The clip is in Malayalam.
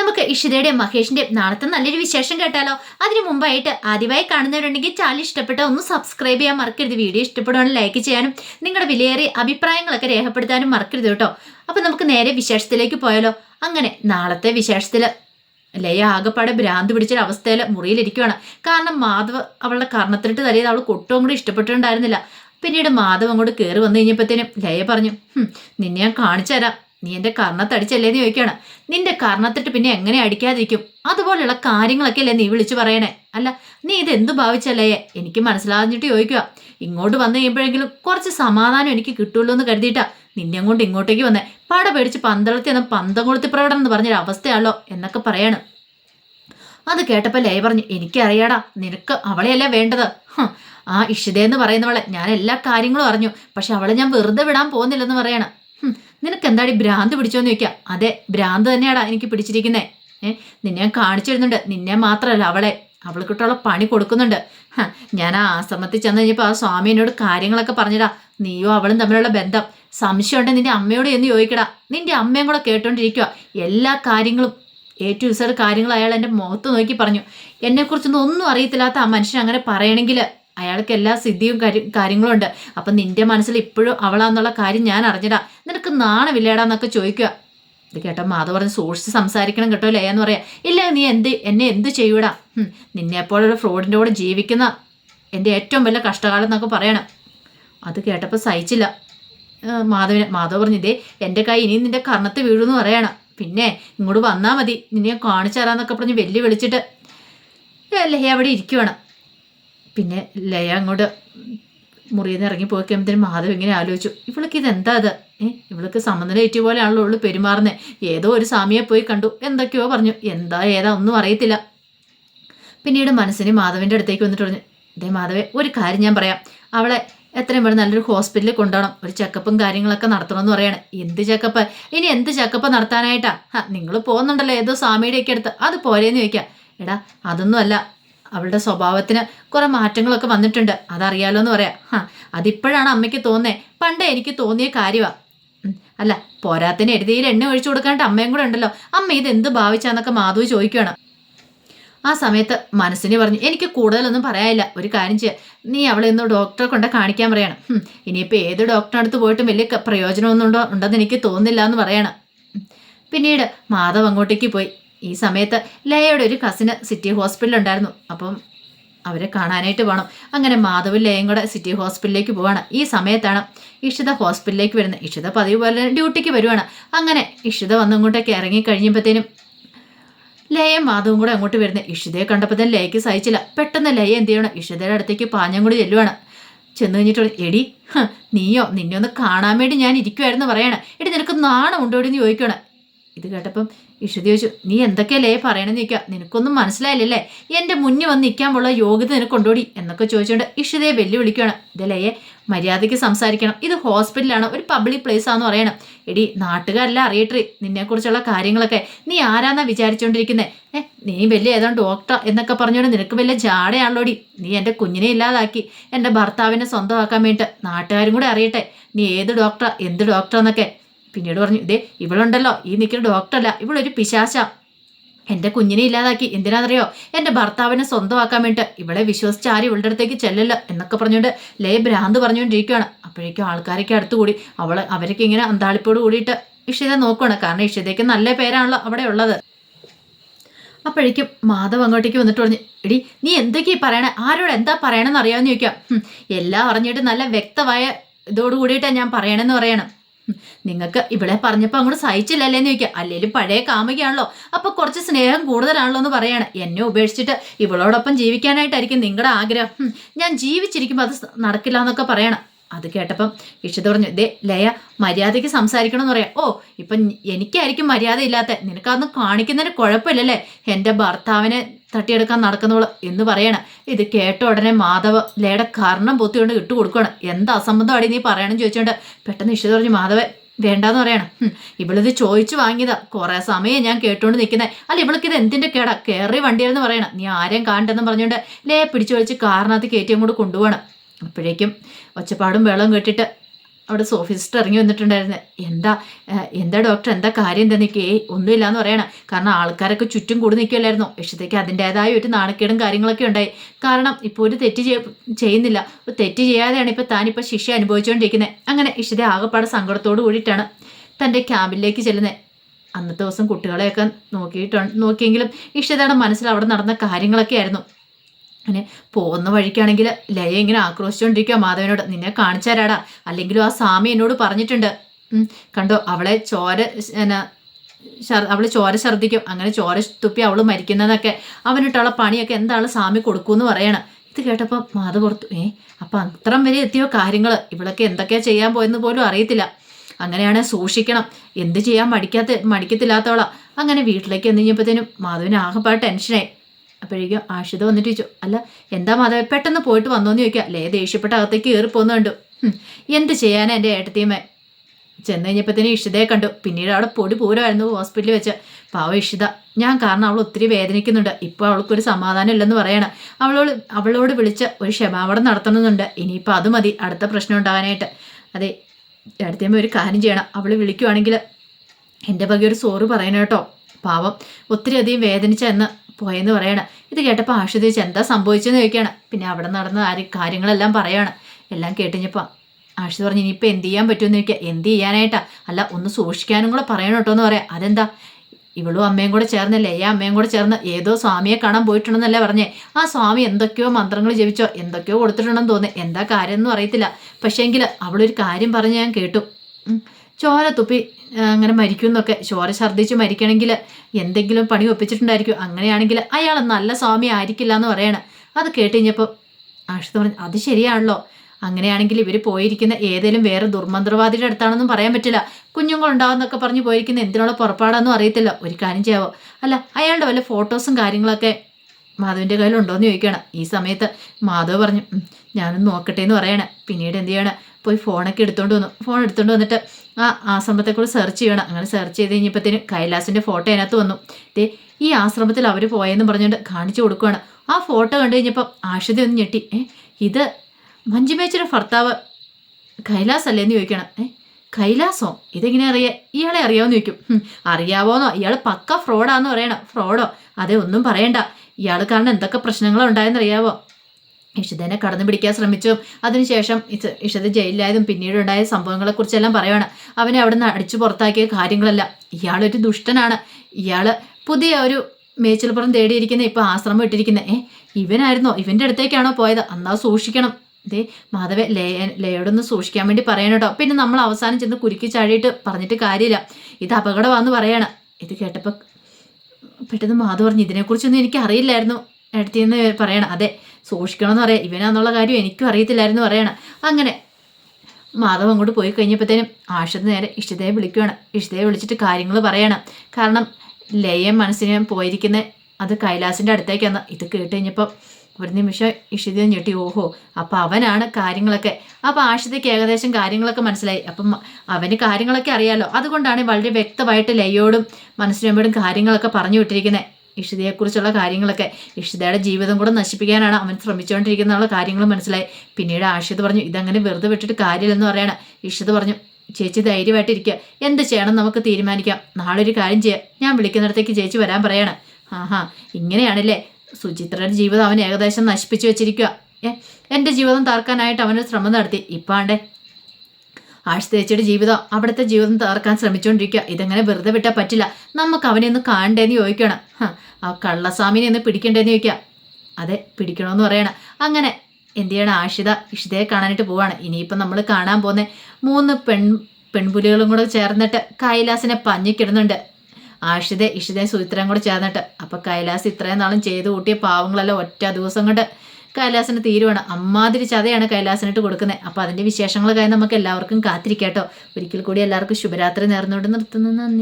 നമുക്ക് ഇഷിതയുടെയും മഹേഷിന്റെയും നാളത്തെ നല്ലൊരു വിശേഷം കേട്ടാലോ? അതിനു മുമ്പായിട്ട് ആദ്യമായി കാണുന്നവരുണ്ടെങ്കിൽ ചാനൽ ഇഷ്ടപ്പെട്ട ഒന്ന് സബ്സ്ക്രൈബ് ചെയ്യാൻ മറക്കരുത്. വീഡിയോ ഇഷ്ടപ്പെടുവാണെങ്കിൽ ലൈക്ക് ചെയ്യാനും നിങ്ങളുടെ വിലയേറിയ അഭിപ്രായങ്ങളൊക്കെ രേഖപ്പെടുത്താനും മറക്കരുത് കേട്ടോ. അപ്പൊ നമുക്ക് നേരെ വിശേഷത്തിലേക്ക് പോയാലോ? അങ്ങനെ നാളത്തെ വിശേഷത്തിൽ ലയ ആകെപ്പാടെ ഭ്രാന്ത് പിടിച്ചൊരു അവസ്ഥയിൽ മുറിയിലിരിക്കുവാണ്. കാരണം മാധവ് അവളുടെ കർണത്തിലിട്ട് തലയത് അവൾ കൊട്ടും കൂടി ഇഷ്ടപ്പെട്ടിട്ടുണ്ടായിരുന്നില്ല. പിന്നീട് മാധവ് അങ്ങോട്ട് കയറി വന്നു കഴിഞ്ഞപ്പോഴത്തേനും ലയ പറഞ്ഞു നിന്നെ ഞാൻ കാണിച്ചു തരാം നീ എന്റെ കർണത്തടിച്ചല്ലേന്ന് ചോദിക്കുകയാണ്. നിന്റെ കർണത്തിട്ട് പിന്നെ എങ്ങനെ അടിക്കാതിരിക്കും? അതുപോലെയുള്ള കാര്യങ്ങളൊക്കെ അല്ലേ നീ വിളിച്ചു പറയണേ. അല്ല നീ ഇത് എന്തു ഭാവിച്ചല്ലേ? എനിക്ക് മനസ്സിലാഞ്ഞിട്ട് ചോദിക്കുക. ഇങ്ങോട്ട് വന്നു കഴിയുമ്പോഴെങ്കിലും കുറച്ച് സമാധാനം എനിക്ക് കിട്ടുള്ളൂ എന്ന് കരുതിയിട്ടാ നിന്നെ കൊണ്ട് ഇങ്ങോട്ടേക്ക് വന്നേ. പട പേടിച്ച് പന്തളത്തി എന്ന പന്തം കൊളുത്തി പ്രകടനം എന്ന് പറഞ്ഞൊരു അവസ്ഥയാണല്ലോ എന്നൊക്കെ പറയാണ്. അത് കേട്ടപ്പോൾ ലയ പറഞ്ഞു എനിക്കറിയാടാ നിനക്ക് അവളെയല്ല വേണ്ടത്? ആ ഇഷിതയെന്ന് പറയുന്നവളെ ഞാൻ എല്ലാ കാര്യങ്ങളും അറിഞ്ഞു. പക്ഷെ അവളെ ഞാൻ വെറുതെ വിടാൻ പോകുന്നില്ലെന്ന് പറയണം. നിനക്ക് എന്താടി ഭ്രാന്ത് പിടിച്ചോന്ന് ചോദിക്കാം? അതെ ഭ്രാന്ത് തന്നെയാടാ എനിക്ക് പിടിച്ചിരിക്കുന്നേ. ഏ നിന്നെ ഞാൻ കാണിച്ചിരുന്നുണ്ട്. നിന്നെ മാത്രമല്ല അവളെ. അവൾക്കിട്ടുള്ള പണി കൊടുക്കുന്നുണ്ട്. ഞാൻ ആ ആശ്രമത്തിൽ ചെന്ന് കഴിഞ്ഞപ്പോൾ ആ സ്വാമി എന്നോട് കാര്യങ്ങളൊക്കെ പറഞ്ഞിടാ നീയോ അവളും തമ്മിലുള്ള ബന്ധം. സംശയമുണ്ട് നിന്റെ അമ്മയോട് എന്ന് ചോദിക്കടാ. നിന്റെ അമ്മയും കൂടെ കേട്ടോണ്ടിരിക്കുക എല്ലാ കാര്യങ്ങളും എ ടു ഇസഡ് കാര്യങ്ങൾ അയാൾ എന്റെ മുഖത്ത് നോക്കി പറഞ്ഞു. എന്നെക്കുറിച്ചൊന്നും ഒന്നും അറിയത്തില്ലാത്ത ആ മനുഷ്യൻ അങ്ങനെ പറയണമെങ്കിൽ അയാൾക്ക് എല്ലാ സിദ്ധിയും കാര്യ കാര്യങ്ങളും ഉണ്ട് അപ്പം നിന്റെ മനസ്സിൽ ഇപ്പോഴും അവളാന്നുള്ള കാര്യം ഞാൻ അറിഞ്ഞടാ. നിനക്ക് നാണമില്ലേടാന്നൊക്കെ ചോദിക്കുക. ഇത് കേട്ടോ മാധവ് പറഞ്ഞ് സൂക്ഷിച്ച് സംസാരിക്കണം കേട്ടോ ലേ എന്ന് പറയാം. ഇല്ല നീ എന്ത് എന്നെ എന്ത് ചെയ്യൂടാ? നിന്നെപ്പോലുള്ള ഫ്രോഡിന്റെ കൂടെ ജീവിക്കുന്ന എന്റെ ഏറ്റവും വലിയ കഷ്ടകാലം എന്നൊക്കെ പറയണം. അത് കേട്ടപ്പോൾ സഹിച്ചില്ല. മാധവിനെ മാധവ് പറഞ്ഞിതേ എന്റെ കൈ ഇനിയും നിന്റെ കർണത്ത് വീഴുമെന്ന് പറയണം. പിന്നെ ഇങ്ങോട്ട് വന്നാൽ മതി. നിന്നെ കാണിച്ചു തരാമെന്നൊക്കെ പറഞ്ഞ് വെല്ലു വിളിച്ചിട്ട് ഏ, അവിടെ ഇരിക്കുവാണ്. പിന്നെ ലയ അങ്ങോട്ട് മുറിയിൽ നിന്ന് ഇറങ്ങി പോയി മാധവ് ഇങ്ങനെ ആലോചിച്ചു ഇവൾക്ക് ഇതെന്താ അത്? ഏഹ് ഇവൾക്ക് സമനിലേറ്റ് പോലെയാണല്ലോ ഉള്ളു പെരുമാറുന്നത് ഏതോ ഒരു സ്വാമിയെ പോയി കണ്ടു എന്തൊക്കെയോ പറഞ്ഞു. എന്താ ഏതാ ഒന്നും അറിയത്തില്ല. പിന്നീട് മനസ്സിന് മാധവിന്റെ അടുത്തേക്ക് വന്നിട്ട് പറഞ്ഞു ദേ മാധവേ ഒരു കാര്യം ഞാൻ പറയാം. അവളെ എത്രയും പെട്ടെന്ന് നല്ലൊരു ഹോസ്പിറ്റലിൽ കൊണ്ടുപോകണം. ഒരു ചെക്കപ്പും കാര്യങ്ങളൊക്കെ നടത്തണമെന്ന് പറയാണ്. എന്ത് ചെക്കപ്പ്? ഇനി എന്ത് ചെക്കപ്പ് നടത്താനായിട്ടാ? നിങ്ങൾ പോകുന്നുണ്ടല്ലോ ഏതോ സ്വാമിയുടെയൊക്കെ അടുത്ത്. അത് പോരേന്ന് ചോദിക്കാം. എടാ അതൊന്നും അല്ല. അവളുടെ സ്വഭാവത്തിന് കുറെ മാറ്റങ്ങളൊക്കെ വന്നിട്ടുണ്ട്. അതറിയാലോ എന്ന് പറയാം. ഹാ അതിപ്പോഴാണ് അമ്മയ്ക്ക് തോന്നേ പണ്ടേ എനിക്ക് തോന്നിയ കാര്യമാ അല്ല പോരാത്തിന് എഴുതിയിൽ എണ്ണ ഒഴിച്ചു കൊടുക്കാണ്ട് അമ്മയും കൂടെ ഉണ്ടല്ലോ. അമ്മ ഇത് എന്ത് ഭാവിച്ചാന്നൊക്കെ മാധവ് ചോദിക്കുകയാണ് ആ സമയത്ത് മനസ്സിനെ പറഞ്ഞു എനിക്ക് കൂടുതലൊന്നും പറയാനില്ല. ഒരു കാര്യം ചെയ്യാം. നീ അവളെ ഇന്ന് ഡോക്ടറെ കൊണ്ട് കാണിക്കാൻ പറയണം. ഇനിയിപ്പോൾ ഏത് ഡോക്ടറെ അടുത്ത് പോയിട്ടും വലിയ പ്രയോജനമൊന്നും ഉണ്ടോ? ഉണ്ടെന്ന് എനിക്ക് തോന്നുന്നില്ല എന്ന് പറയണം പിന്നീട് മാധവ് അങ്ങോട്ടേക്ക് പോയി. ഈ സമയത്ത് ലയയുടെ ഒരു കസിന് സിറ്റി ഹോസ്പിറ്റലിൽ ഉണ്ടായിരുന്നു. അപ്പം അവരെ കാണാനായിട്ട് പോകണം അങ്ങനെ മാധവും ലയയും കൂടെ സിറ്റി ഹോസ്പിറ്റലിലേക്ക് പോവാണ്. ഈ സമയത്താണ് ഇഷിത ഹോസ്പിറ്റലിലേക്ക് വരുന്നത്. ഇഷിത പതിവ് പോലെ ഡ്യൂട്ടിക്ക് വരുവാണ്. അങ്ങനെ ഇഷിത വന്നങ്ങോട്ടേക്ക് ഇറങ്ങി കഴിയുമ്പോഴത്തേനും ലയയും മാധവും കൂടെ അങ്ങോട്ട് വരുന്നത്. ഇഷിതയെ കണ്ടപ്പോൾ തന്നെ ലയക്ക് സഹിച്ചില്ല. പെട്ടെന്ന് ലയ എന്ത് ചെയ്യണം? ഇഷിതയുടെ അടുത്തേക്ക് പാഞ്ഞം കൂടി ചെല്ലുവാണ്. ചെന്ന് കഴിഞ്ഞിട്ട് എടി നീയോ? നിന്നെ ഒന്ന് കാണാൻ വേണ്ടി ഞാൻ ഇരിക്കുമായിരുന്നു പറയണ. എടി നിനക്ക് നാണം ഉണ്ടോ എന്ന് ചോദിക്കണം ഇത് കേട്ടപ്പം ഇഷുതി ചോദിച്ചു നീ എന്തൊക്കെയല്ലേ പറയണമെന്ന് ചോദിക്കുക നിനക്കൊന്നും മനസ്സിലായില്ലല്ലേ? എന്റെ മുന്നിൽ വന്ന് നിൽക്കാൻ പോലുള്ള യോഗ്യത നിനക്ക് കൊണ്ടോടി? എന്നൊക്കെ ചോദിച്ചുകൊണ്ട് വെല്ലു വെല്ലുവിളിക്കുകയാണ്. ഇതല്ലേ മര്യാദയ്ക്ക് സംസാരിക്കണം. ഇത് ഹോസ്പിറ്റലാണ് ഒരു പബ്ലിക് പ്ലേസ് ആണെന്ന് പറയണം. എടി നാട്ടുകാരെല്ലാം അറിയട്ടെ നിന്നെക്കുറിച്ചുള്ള കാര്യങ്ങളൊക്കെ. നീ ആരാന്നാ വിചാരിച്ചുകൊണ്ടിരിക്കുന്നത് ഏ നീ വലിയ ഏതാണ്ട് ഡോക്ടർ എന്നൊക്കെ പറഞ്ഞുകൊണ്ട് നിനക്ക് വലിയ ജാടയാണല്ലോടി. നീ എന്റെ കുഞ്ഞിനെ ഇല്ലാതാക്കി എന്റെ ഭർത്താവിനെ സ്വന്തമാക്കാൻ വേണ്ടിയിട്ട് നാട്ടുകാരും കൂടെ അറിയട്ടെ. നീ ഏത് ഡോക്ടർ എന്ത് ഡോക്ടർ എന്നൊക്കെ. പിന്നീട് പറഞ്ഞു ഇതേ ഇവളുണ്ടല്ലോ ഈ നിൽക്കുന്ന ഡോക്ടറല്ല ഇവളൊരു പിശാശ എന്റെ കുഞ്ഞിനെ ഇല്ലാതാക്കി എന്തിനാണെന്നറിയോ? എന്റെ ഭർത്താവിനെ സ്വന്തമാക്കാൻ വേണ്ടിയിട്ട് ഇവളെ വിശ്വസിച്ച് ആരും ഇവളുടെ അടുത്തേക്ക് ചെല്ലല്ല എന്നൊക്കെ പറഞ്ഞുകൊണ്ട് ലേ ഭ്രാന്ത് പറഞ്ഞുകൊണ്ടിരിക്കുകയാണ് അപ്പോഴേക്കും ആൾക്കാരൊക്കെ അടുത്തുകൂടി അവളെ അവരൊക്കെ ഇങ്ങനെ അന്താളിപ്പോട് കൂടിയിട്ട് ഇഷിത നോക്കുകയാണ് കാരണം ഇഷിതയ്ക്ക് നല്ല പേരാണല്ലോ അവിടെ ഉള്ളത്. അപ്പോഴേക്കും മാധവ് അങ്ങോട്ടേക്ക് വന്നിട്ട് പറഞ്ഞു എടി നീ എന്തൊക്കെയാ പറയണേ? ആരോട് എന്താ പറയണമെന്ന് അറിയാമെന്ന് ചോദിക്കാം. എല്ലാം അറിഞ്ഞിട്ട് നല്ല വ്യക്തമായ ഇതോട് കൂടിയിട്ടാണ് ഞാൻ പറയണമെന്ന് പറയണം. "ഹും, നിങ്ങൾക്ക് ഇവിടെ പറഞ്ഞപ്പോൾ അങ്ങോട്ട് സഹിച്ചില്ലല്ലേ എന്ന് ചോദിക്കാം. അല്ലെങ്കിലും പഴയ കാമുകയാണല്ലോ. അപ്പൊ കുറച്ച് സ്നേഹം കൂടുതലാണല്ലോ എന്ന് പറയാണ്. എന്നെ ഉപേക്ഷിച്ചിട്ട് ഇവളോടൊപ്പം ജീവിക്കാനായിട്ടായിരിക്കും നിങ്ങളുടെ ആഗ്രഹം. ഞാൻ ജീവിച്ചിരിക്കുമ്പോൾ അത് നടക്കില്ല എന്നൊക്കെ പറയണം. അത് കേട്ടപ്പം ഇഷിത പറഞ്ഞു ദേ ലയ മര്യാദയ്ക്ക് സംസാരിക്കണം എന്ന് പറയാം. ഓ ഇപ്പം എനിക്കായിരിക്കും മര്യാദ ഇല്ലാത്ത നിനക്കതൊന്നും കാണിക്കുന്നതിന് കുഴപ്പമില്ലല്ലേ? എന്റെ ഭർത്താവിനെ തട്ടിയെടുക്കാൻ നടക്കുന്നവൾ എന്ന് പറയണം. ഇത് കേട്ട ഉടനെ മാധവ് ലയുടെ കർണം പൊത്തിക്കൊണ്ട് ഇട്ട് കൊടുക്കണം എന്താ അസംബന്ധം അടി നീ പറയണം ചോദിച്ചോണ്ട് പെട്ടെന്ന് ഇഷ്ട പറഞ്ഞു മാധവൻ വേണ്ടാന്ന് പറയണം. "ഹും, ഇവളിത് ചോദിച്ചു വാങ്ങിയതാ. കുറെ സമയം ഞാൻ കേട്ടോണ്ട് നിൽക്കുന്നത് അല്ല ഇവൾക്ക് ഇത് എന്തിന്റെ കേടാ? കയറി വണ്ടിയായിരുന്നു പറയണം. നീ ആരെയും കാണണ്ടെന്ന് പറഞ്ഞുകൊണ്ട് ലേ പിടിച്ചു വലിച്ച് കാറിനകത്ത് കയറ്റിയും കൂടെ കൊണ്ടുപോകണം അപ്പോഴേക്കും ഒച്ചപ്പാടും വെള്ളം കേട്ടിട്ട് അവിടെ സോഫിസിസ്റ്റ് ഇറങ്ങി വന്നിട്ടുണ്ടായിരുന്നു. എന്താ എന്താ ഡോക്ടർ എന്താ കാര്യം? എന്താ നിൽക്കേ ഒന്നുമില്ല എന്ന് പറയണം. കാരണം ആൾക്കാരൊക്കെ ചുറ്റും കൂടി നിൽക്കുമല്ലായിരുന്നു ഇഷ്ടത്തേക്ക് അതിന്റെതായ ഒരു നാണക്കേടും കാര്യങ്ങളൊക്കെ ഉണ്ടായി. കാരണം ഇപ്പോൾ ഒരു തെറ്റ് ചെയ്യ ചെയ്യുന്നില്ല. ഒരു തെറ്റ് ചെയ്യാതെയാണ് ഇപ്പോൾ താനിപ്പോൾ ശിക്ഷ അനുഭവിച്ചുകൊണ്ടിരിക്കുന്നത് അങ്ങനെ ഇഷ്ടത്തെ ആകെപ്പാടെ സങ്കടത്തോട് കൂടിയിട്ടാണ് തന്റെ ക്യാമ്പിലേക്ക് ചെല്ലുന്നത് അന്നത്തെ ദിവസം കുട്ടികളെയൊക്കെ നോക്കിയിട്ടുണ്ട് നോക്കിയെങ്കിലും ഇഷ്ടതയുടെ മനസ്സിൽ അവിടെ നടന്ന കാര്യങ്ങളൊക്കെ ആയിരുന്നു. അങ്ങനെ പോകുന്ന വഴിക്കാണെങ്കിൽ ലയ ഇങ്ങനെ ആക്രോശിച്ചുകൊണ്ടിരിക്കുക മാധവനോട് നിന്നെ കാണിച്ചു തരാടാ അല്ലെങ്കിലും ആ സ്വാമി എന്നോട് പറഞ്ഞിട്ടുണ്ട്. കണ്ടോ? അവളെ ചോര എന്നാ അവൾ ചോര ഛർദ്ദിക്കും. അങ്ങനെ ചോര തുപ്പി അവൾ മരിക്കുന്നതൊക്കെ. അവനിട്ടുള്ള പണിയൊക്കെ എന്താണ് സ്വാമി കൊടുക്കൂന്ന് പറയണം. ഇത് കേട്ടപ്പോൾ മാത പുറത്തു ഏ അപ്പം അത്രം വരെ എത്തിയോ കാര്യങ്ങൾ ഇവളൊക്കെ എന്തൊക്കെയാ ചെയ്യാൻ പോയെന്ന് പോലും അറിയത്തില്ല. അങ്ങനെയാണ് സൂക്ഷിക്കണം. എന്ത് ചെയ്യാൻ മടിക്കാത്ത മടിക്കത്തില്ലാത്തവളാ. അങ്ങനെ വീട്ടിലേക്ക് എന്ന് കഴിഞ്ഞപ്പോഴത്തേനും മാധവന് ആകെപ്പാട് ടെൻഷനായി അപ്പോഴേക്കും ആഷിത വന്നിട്ട് ചോദിച്ചു അല്ല എന്താ മാധവ പെട്ടെന്ന് പോയിട്ട് വന്നോന്ന് ചോദിക്കുക ലേ ദേഷ്യപ്പെട്ട അകത്തേക്ക് കയറി പോന്നു കണ്ടു എന്ത് ചെയ്യാനാ എന്റെ ഏട്ടത്തിയമ്മ? ചെന്ന് കഴിഞ്ഞപ്പോഴത്തേനും ഇഷിതയെ കണ്ടു. പിന്നീട് അവിടെ പൊടി പൂരമായിരുന്നു ഹോസ്പിറ്റലിൽ വെച്ച്. പാവ ഇഷിത. ഞാൻ കാരണം അവൾ ഒത്തിരി വേദനിക്കുന്നുണ്ട്. ഇപ്പോൾ അവൾക്കൊരു സമാധാനം ഇല്ലെന്ന് പറയണം. അവളോട് അവളോട് വിളിച്ച് ഒരു ക്ഷമാപണം നടത്തണമെന്നുണ്ട്. ഇനിയിപ്പോൾ അത് മതി അടുത്ത പ്രശ്നം ഉണ്ടാകാനായിട്ട്. അതെ ഏട്ടത്തിയമ്മ ഒരു കാര്യം ചെയ്യണം. അവൾ വിളിക്കുവാണെങ്കിൽ എന്റെ വക ഒരു സോറ് പറയണം കേട്ടോ. പാവം ഒത്തിരി അധികം വേദനിച്ച എന്ന് പോയെന്ന് പറയണം. ഇത് കേട്ടപ്പോൾ ആശ്വതിച്ച് എന്താ സംഭവിച്ചെന്ന് ചോദിക്കുകയാണ്. പിന്നെ അവിടെ നടന്ന ആര് കാര്യങ്ങളെല്ലാം പറയാണ്. എല്ലാം കേട്ടിഞ്ഞപ്പോൾ ആഷിത് പറഞ്ഞു ഇനിയിപ്പോൾ എന്ത് ചെയ്യാൻ പറ്റുമെന്ന് ചോദിക്കുക. എന്ത് ചെയ്യാനായിട്ടാ? അല്ല ഒന്ന് സൂക്ഷിക്കാനും കൂടെ പറയണം കേട്ടോ എന്ന് പറയാം. അതെന്താ? ഇവളും അമ്മയും കൂടെ ചേർന്നല്ലേ? ഈ അമ്മയും കൂടെ ചേർന്ന് ഏതോ സ്വാമിയെ കാണാൻ പോയിട്ടുണ്ടെന്നല്ലേ പറഞ്ഞേ. ആ സ്വാമി എന്തൊക്കെയോ മന്ത്രങ്ങൾ ജപിച്ചോ എന്തൊക്കെയോ കൊടുത്തിട്ടുണ്ടെന്ന് തോന്നുന്നു. എന്താ കാര്യം എന്നും അറിയത്തില്ല. പക്ഷേങ്കിൽ അവളൊരു കാര്യം പറഞ്ഞ് ഞാൻ കേട്ടു. ചോര തുപ്പി അങ്ങനെ മരിക്കും എന്നൊക്കെ ചോര ഛർദ്ദിച്ച് മരിക്കണമെങ്കിൽ എന്തെങ്കിലും പണി ഒപ്പിച്ചിട്ടുണ്ടായിരിക്കും. അങ്ങനെയാണെങ്കിൽ അയാൾ നല്ല സ്വാമി ആയിരിക്കില്ല എന്ന് പറയണം. അത് കേട്ട് കഴിഞ്ഞപ്പോൾ ആഷിത പറഞ്ഞു അത് ശരിയാണല്ലോ. അങ്ങനെയാണെങ്കിൽ ഇവർ പോയിരിക്കുന്ന ഏതെങ്കിലും വേറെ ദുർമന്ത്രവാദിയുടെ അടുത്താണെന്നും പറയാൻ പറ്റില്ല. കുഞ്ഞുങ്ങളുണ്ടാവുമെന്നൊക്കെ പറഞ്ഞ് പോയിരിക്കുന്ന എന്തിനുള്ള പുറപ്പാടാന്നും അറിയത്തില്ല. ഒരു കാര്യം ചെയ്യാവോ? അല്ല അയാളുടെ വല്ല ഫോട്ടോസും കാര്യങ്ങളൊക്കെ മാധവിന്റെ കയ്യിലുണ്ടോയെന്ന് ചോദിക്കണം ഈ സമയത്ത് മാധവ് പറഞ്ഞു ഞാനും നോക്കട്ടെ എന്ന് പറയണേ. പിന്നീട് എന്ത് ചെയ്യണം? പോയി ഫോണൊക്കെ എടുത്തോണ്ട് വന്നു. ഫോൺ എടുത്തോണ്ട് വന്നിട്ട് ആ ആശ്രമത്തെക്കുറിച്ച് സെർച്ച് ചെയ്യണം. അങ്ങനെ സെർച്ച് ചെയ്ത് കഴിഞ്ഞപ്പോഴത്തേനും കൈലാസിന്റെ ഫോട്ടോ അതിനകത്ത് വന്നു. ദേ ഈ ആശ്രമത്തിൽ അവർ പോയെന്ന് പറഞ്ഞുകൊണ്ട് കാണിച്ചു കൊടുക്കുകയാണ് ആ ഫോട്ടോ കണ്ടു കഴിഞ്ഞപ്പം ആഷിത ഒന്ന് ഞെട്ടി. ഏ ഇത് മഞ്ജുമേച്ചിയുടെ ഭർത്താവ് കൈലാസ് അല്ലേ? എന്ന് ചോദിക്കണം. ഏ കൈലാസോ? ഇതെങ്ങനെ അറിയാ? ഇയാളെ അറിയാമെന്ന് ചോദിക്കും. "ഹും, അറിയാവോന്നോ? ഇയാൾ പക്ക ഫ്രോഡാന്ന് പറയണം. ഫ്രോഡോ അതേ ഒന്നും പറയണ്ട. ഇയാൾ കാരണം എന്തൊക്കെ പ്രശ്നങ്ങളുണ്ടായെന്ന് അറിയാവോ? ഇഷിതനെ കടന്നു പിടിക്കാൻ ശ്രമിച്ചു. അതിനുശേഷം ഇഷിത ജയിലിലായതും പിന്നീട് ഉണ്ടായ സംഭവങ്ങളെക്കുറിച്ചെല്ലാം പറയുകയാണ് അവനെ അവിടെ നിന്ന് അടിച്ചു പുറത്താക്കിയ കാര്യങ്ങളല്ല. ഇയാളൊരു ദുഷ്ടനാണ്. ഇയാൾ പുതിയ ഒരു മേച്ചിൽപ്പുറം തേടിയിരിക്കുന്ന ഇപ്പൊ ആശ്രമം ഇട്ടിരിക്കുന്നത് ഏ ഇവനായിരുന്നോ? ഇവന്റെ അടുത്തേക്കാണോ പോയത്? എന്നാ സൂക്ഷിക്കണം. ദേ മാധവ ലയ ലയോടൊന്ന് സൂക്ഷിക്കാൻ വേണ്ടി പറയണം കേട്ടോ. പിന്നെ നമ്മൾ അവസാനം ചെന്ന് കുരുക്കി ചാടിയിട്ട് പറഞ്ഞിട്ട് കാര്യമില്ല. ഇത് അപകടമാണെന്ന് പറയാണ്. ഇത് കേട്ടപ്പോൾ പെട്ടെന്ന് മാധവ് പറഞ്ഞു ഇതിനെക്കുറിച്ചൊന്നും എനിക്ക് അറിയില്ലായിരുന്നു അടുത്തിന്ന് പറയണം. അതെ സൂക്ഷിക്കണമെന്ന് പറയാം. ഇവനാന്നുള്ള കാര്യം എനിക്കും അറിയത്തില്ലായിരുന്നു പറയണം. അങ്ങനെ മാധവ് അങ്ങോട്ട് പോയി കഴിഞ്ഞപ്പോഴത്തേനും ആഷത്ത് നേരെ ഇഷ്ടതയെ വിളിക്കുകയാണ് ഇഷ്ടതയെ വിളിച്ചിട്ട് കാര്യങ്ങൾ പറയണം. കാരണം ലയം മനസ്സിനെ പോയിരിക്കുന്ന അത് കൈലാസിന്റെ അടുത്തേക്കാണ്. ഇത് കേട്ട് കഴിഞ്ഞപ്പോൾ ഒരു നിമിഷം ഇഷിത ഞെട്ടി. ഓഹോ അപ്പം അവനാണ് കാര്യങ്ങളൊക്കെ. അപ്പം ആഷിതയ്ക്ക് ഏകദേശം കാര്യങ്ങളൊക്കെ മനസ്സിലായി. അപ്പം അവന് കാര്യങ്ങളൊക്കെ അറിയാലോ. അതുകൊണ്ടാണ് വളരെ വ്യക്തമായിട്ട് ലയോടും മനസ്സിനോടും കാര്യങ്ങളൊക്കെ പറഞ്ഞു വിട്ടിരിക്കുന്നത്. ഇഷിതയെക്കുറിച്ചുള്ള കാര്യങ്ങളൊക്കെ ഇഷിതയുടെ ജീവിതം കൂടെ നശിപ്പിക്കാനാണ് അവൻ ശ്രമിച്ചുകൊണ്ടിരിക്കുന്ന കാര്യങ്ങൾ മനസ്സിലായി. പിന്നീട് ആഷിത് പറഞ്ഞു ഇതങ്ങനെ വെറുതെ വിട്ടിട്ട് കാര്യമില്ലെന്ന് പറയണം. ഇഷിത് പറഞ്ഞു ചേച്ചി ധൈര്യമായിട്ടിരിക്കുക എന്ത് ചെയ്യണം നമുക്ക് തീരുമാനിക്കാം. നാളെ ഒരു കാര്യം ചെയ്യാം. ഞാൻ വിളിക്കുന്നിടത്തേക്ക് ചേച്ചി വരാൻ പറയണം. ആഹാ ഇങ്ങനെയാണല്ലേ. സുചിത്രയുടെ ജീവിതം അവൻ ഏകദേശം നശിപ്പിച്ചു വെച്ചിരിക്കുക എന്റെ ജീവിതം തർക്കാനായിട്ട് അവനൊരു ശ്രമം നടത്തി. ഇപ്പാണ്ടേ ആഴ്ച ജീവിതം അവിടുത്തെ ജീവിതം തകർക്കാൻ ശ്രമിച്ചുകൊണ്ടിരിക്കുക ഇതെങ്ങനെ വെറുതെ വിട്ടാൽ പറ്റില്ല. നമുക്ക് അവനെ ഒന്ന് കാണണ്ടേന്ന് ചോദിക്കണം. ആ കള്ളസ്വാമിനെ ഒന്ന് പിടിക്കണ്ടേന്ന് ചോദിക്കുക. അതെ പിടിക്കണമെന്ന് പറയണം. അങ്ങനെ എന്ത് ചെയ്യണം? ആഷിത ഇഷിതയെ കാണാനായിട്ട് പോവാണ്. ഇനിയിപ്പം നമ്മൾ കാണാൻ പോകുന്ന മൂന്ന് പെൺ പെൺപുലികളും കൂടെ ചേർന്നിട്ട് കൈലാസിനെ പഞ്ഞിക്കിടുന്നുണ്ട് ആഷിത ഇഷിതയും സുചിത്രയും കൂടെ ചേർന്നിട്ട്. അപ്പം കൈലാസ് ഇത്രയും നാളും ചെയ്തു കൂട്ടിയ പാവങ്ങളെല്ലാം ഒറ്റ ദിവസം കൊണ്ട് കൈലാസിന് തീരുവാണ്. അമ്മാതിരി ചതയാണ് കൈലാസിനിട്ട് കൊടുക്കുന്നത് അപ്പോൾ അതിന്റെ വിശേഷങ്ങളൊക്കെ നമുക്ക് എല്ലാവർക്കും കാത്തിരിക്കാട്ടോ. ഒരിക്കൽ കൂടി എല്ലാവർക്കും ശുഭരാത്രി നേർന്നുകൊണ്ട് നിർത്തുന്നു. നന്ദി.